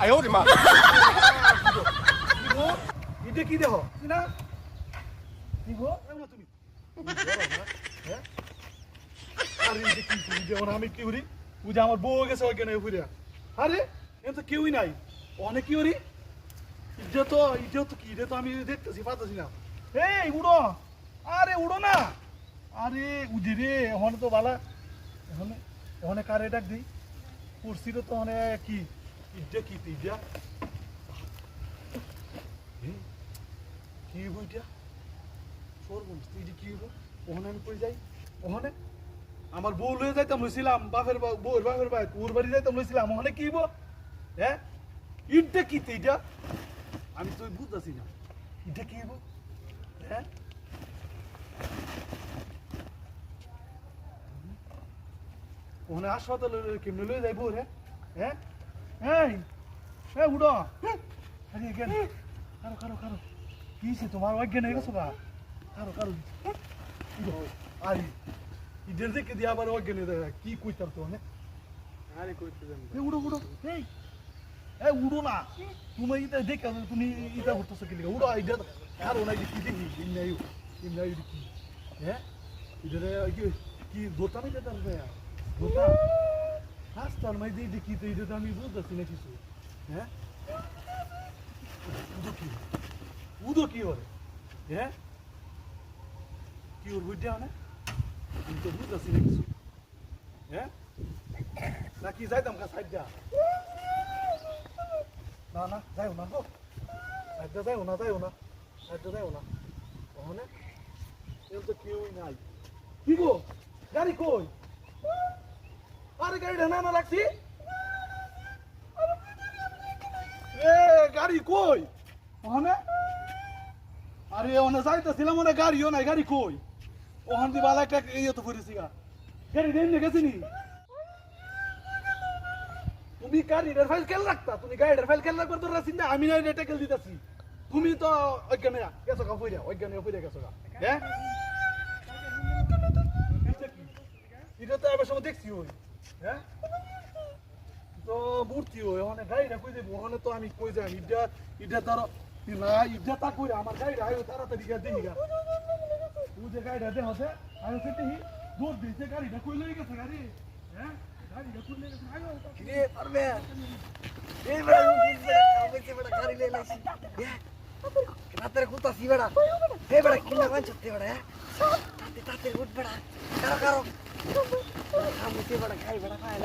哎呦我的妈！ এটা কি দেখো কি না কি গো এমন তুমি হ্যাঁ আরে এটা কি তুমি যেমন আমি কি করি বুঝে আমার বউ গেছে ওই কেন ফুরিয়া আরে এ তো কেউই নাই অনেক কি করি ইটা তো ইটা তো কি এটা তো আমি দেখতেছি পাচ্ছি না এই উড়ো আরে উড়ো না আরে উজি রে এখন তো বালা এখন ওখানে কারে ডাক দিই কুর্সির তো অনেক কি ইটা কি ইটা কি হইব এটা সর্বনাশ তুই কি হইব ওখানে আমি কই যাই ওখানে আমার বউ লয়ে যাইতাম লইছিলাম বাপের বউর বাপের ভাই ওর বাড়ি যাইতাম লইছিলাম ওখানে কি হইব হ্যাঁ ইটটা কি তো এটা আমি তো বুঝতেছি না এটা কি হইব হ্যাঁ ওখানে হাসপাতালে কেমনে লয়ে যাইব রে হ্যাঁ এই এই উড়ো আরে এখানে কারও কারও কারও। কি হয়েছে তোমার? অজ্ঞান হয়ে গেছো গা। কারও কারও। আরে ইদের দেখে দিয়ে আবার অজ্ঞান হয়ে কি কইতাম তো মানে আরে কইতে এই উড়ো উড়ো এই এই উড়ো না। তুমি এটা দেখে তুমি এটা করতেছো কি উড়ো এটা কারও না কি দেখি? ইমনা ইউ ইমনা ইউ কি? হ্যাঁ? ইদের কি কি দোতা এটা দেয়া দোতা হাসতাল মাই দিয়ে দেখি তো এটা তো আমি বুঝতেছি না কিছু। হ্যাঁ? উদো কি? উদো কি ওরে? হ্যাঁ? কি ওর বুঝতে না? আমি তো বুঝতেছি না কিছু। হ্যাঁ? নাকি যাইতাম কা সাইড যা না না, যাইও না গো। সাইড যাইও না যাইও না। সাইড যাইও না। ওখানে এর তো কেউই নাই। কি গো? গাড়ি কই? আরে গাড়িটা না না লাগছি? এ, গাড়ি কই? ওখানে? আরে, ওখানে যাইতেছিলাম ওখানে গাড়িও নাই, গাড়ি কই? ওখান দিয়ে বালা একটা ইয়ে তো ফুরেছি গা। গাড়ি নেমে গেছি নি। তুমি গাড়িটার ফাইল কেন রাখতা? তুমি গাড়িটার ফাইল কেন রাখবার তোর রাখছি না আমি না এটা কেল দিতেছি। তুমি তো অজ্ঞান গেছো গা, ফুইরা, অজ্ঞান ফুইরা গেছো গা। হ্যাঁ? এটা তো এবার সময় দেখছি ওই। তো মূর্তি ওই, ওখানে গাড়িটা কই দেবো ওখানে তো আমি কই যাই? ইটা ইটা ধরো না ইটা তা কই? আমার গাড়িটা আয়ো তাড়াতাড়ি গিয়ে দেখি গা। ও যে গাড়িটা দেখছে, আয়ো সেটি দূর দিছে গাড়িটা কই লই গেছে গাড়ি? হ্যাঁ? গাড়িটা কই লই গেছে? আয়ো কিরে, পারবে? এই বেড়া উঠিস বেড়া গাড়ি লয়ে লাইছি রাতের কুতাছি বেড়া এই কিনা হ্যাঁ? উঠ বেড়া কারও কারও। त्यहीबाट गाडीबाट खाएर